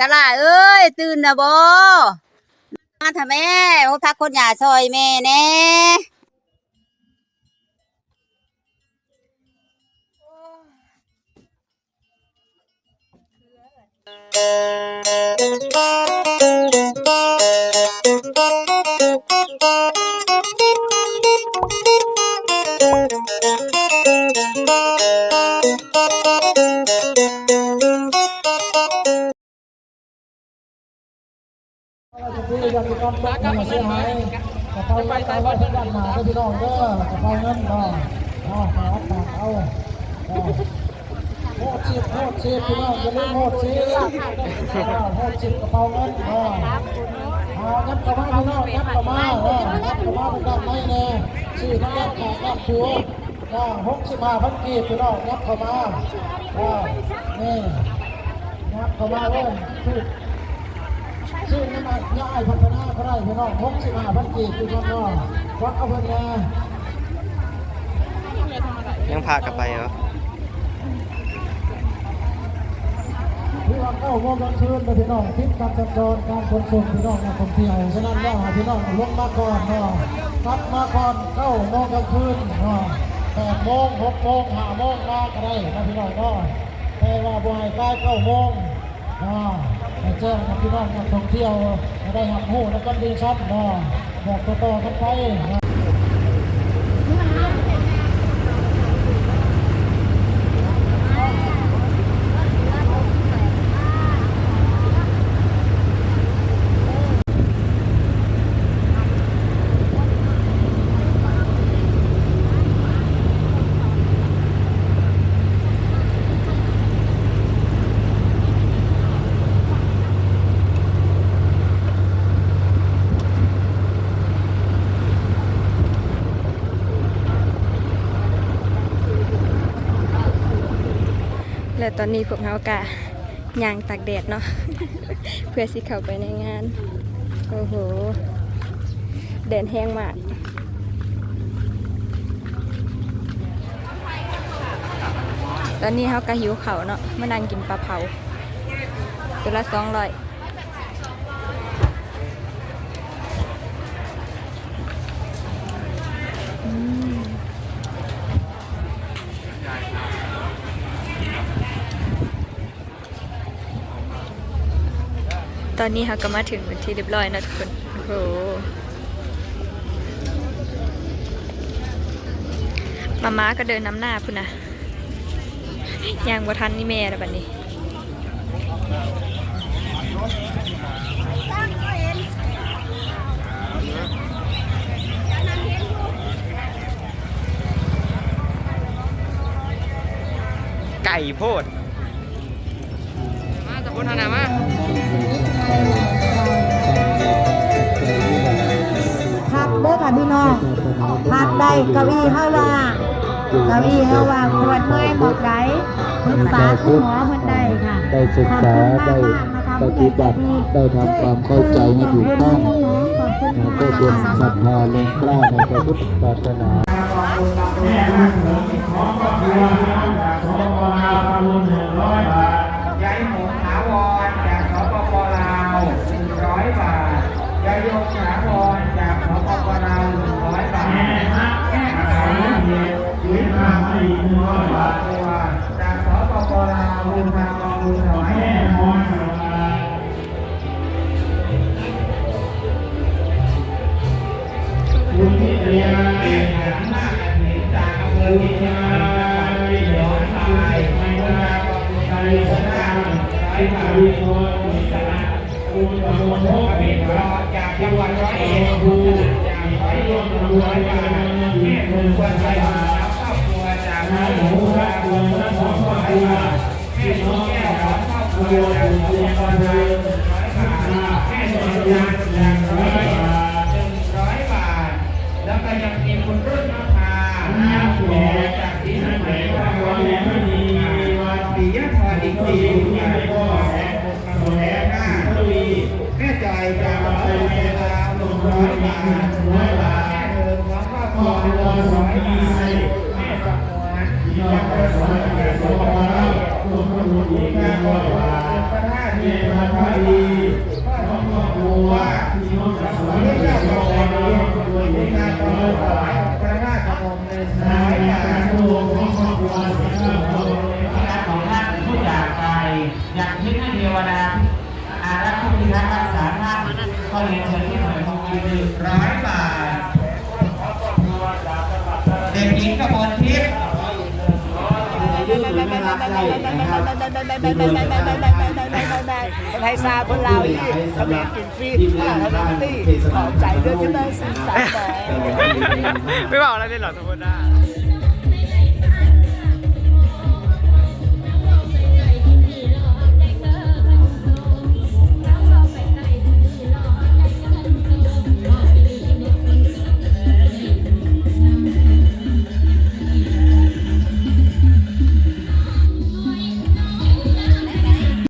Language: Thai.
สลาเอ้ย ตื่นนะบ่มาทำแม่พักคนหยาซอยแม่แน่ โหดชีพโหดชีพพี่น้องอย่าลืมโหดชีพโหดชีพกระเป๋าเงินเออเอางัดกระมาพี่น้องงัดกระมาเอองัดกระมาเป็นการไม่แน่สี่นักแกขาดนักชัวก็หกสิบห้าพันกีบพี่น้องงัดเข้ามาเออนี่งัดเข้ามาเว้ยชื่อ ชื่อน้ำมันย่ายพัฒนาเขาได้พี่น้องหกสิบห้าพันกีบพี่น้องวัดเอาเพิ่นแน่ยังพากลับไปเหรอพี่น้องเข้าโมงกลางคืนเลยพี่น้องทิศการจัดจรการขนส่งพี่น้องนักท่องเที่ยวฉะนั้นว่าพี่น้องลงมาก่อนเนาะกลับมาก่อนเข้าโมงกลางคืนเนาะแปดโมงหกโมงห้าโมงมาก็ได้นะพี่น้องเนาะแต่ว่าบ่ให้ใกล้เก้าโมง เนาะให้แจ้งกับพี่น้องนักท่องเที่ยวได้หักหูแล้วก็ดีครับเนาะบอกต่อๆกันไป และตอนนี้พวกเรากะย่างตากแดดเนาะ เพื่อสิเข้าไปในงาน โอ้โหแดดแห้งมากตอนนี้เขากะหิวเขาเนาะมานั่งกินปลาเผา ตัวละสองร้อย ตอนนี้เขาก็มาถึงเป็นที่เรียบร้อยนะทุกคน โอ้โห มาม้าก็เดินน้ำหน้าพุ่นนะยางบัทันนี่แม่แล้วบัดนี้ไก่โพด มาจะพูดทางไหนมา พักเด้อค่ะพี่น้องพักได้เก้าอี้เฮาว่างเก้าอี้เฮาว่างปวดเมื่อยหมดไหนปรึกษาคุณหมอเพิ่นได้ค่ะได้ศึกษาได้ปฏิบัติได้ทำความเข้าใจให้ถูกต้องขอบคุณก็เป็นศรัทธาแรงกล้าในพระพุทธศาสนายาย สปปลาบุญทากองบุญถวายแม่นคุณพิเรียนเป็นหันหน้ากเห็นจากอำเภอวิทยาวิทยายไม่ว่าไทยสนามไทยไทยโคนมิสระคุณกมลพเป็นรอจากจังหวัดร้อยเอ็ดคุณจากร้อยเอ็ดร้อยบาทแม่คุณควรใจมาแล้วครอบครัวจากน้าหมูรักครอบครัวแม่น้องแก้วของครอบครัวจากเชียงรายร้อยบาทแม่สุริยาจากร้อง ร้อยบาทแล้ว ก็ยังมีคุณรุ่นนภาน้ำแหวจากที่หนว่าวันแหลมณีวันปียพรอีกทีที่ไหนก็แหลมแหลมหน้าทวีแม่จอยจากร้อยเวลาหนึ่งร้อยบาทร้อยบาทแม่เดินของครอบครัวร้อยบาทแม่สมวนยังเป็นสมวนแก่สมวนแล้วคุณผู้หญิงแม่ก็บาทพระธาตุเยพระธาตุครัวสวย เจ้าของแรงด้วยในการต่ายพระราชกรมในสายการโลกของครอบครัวเสียงของพระของท่านผู้จากไปอยากคิดให้เทวดาอารักษ์ผู้พิทักษ์รักษาท่านก็เรียนเชิญที่หน่วยมงคลหนึ่งร้อยบาทเด็กหญิงกมลทิพย์ไทยซาคนลาวนี่เขายนกินฟรีถ้าเขาไม่ตีขอบใจด้วยจะได้สื่อสารแต่ไม่บอกอะไรเลยเหรอทุกคนอะ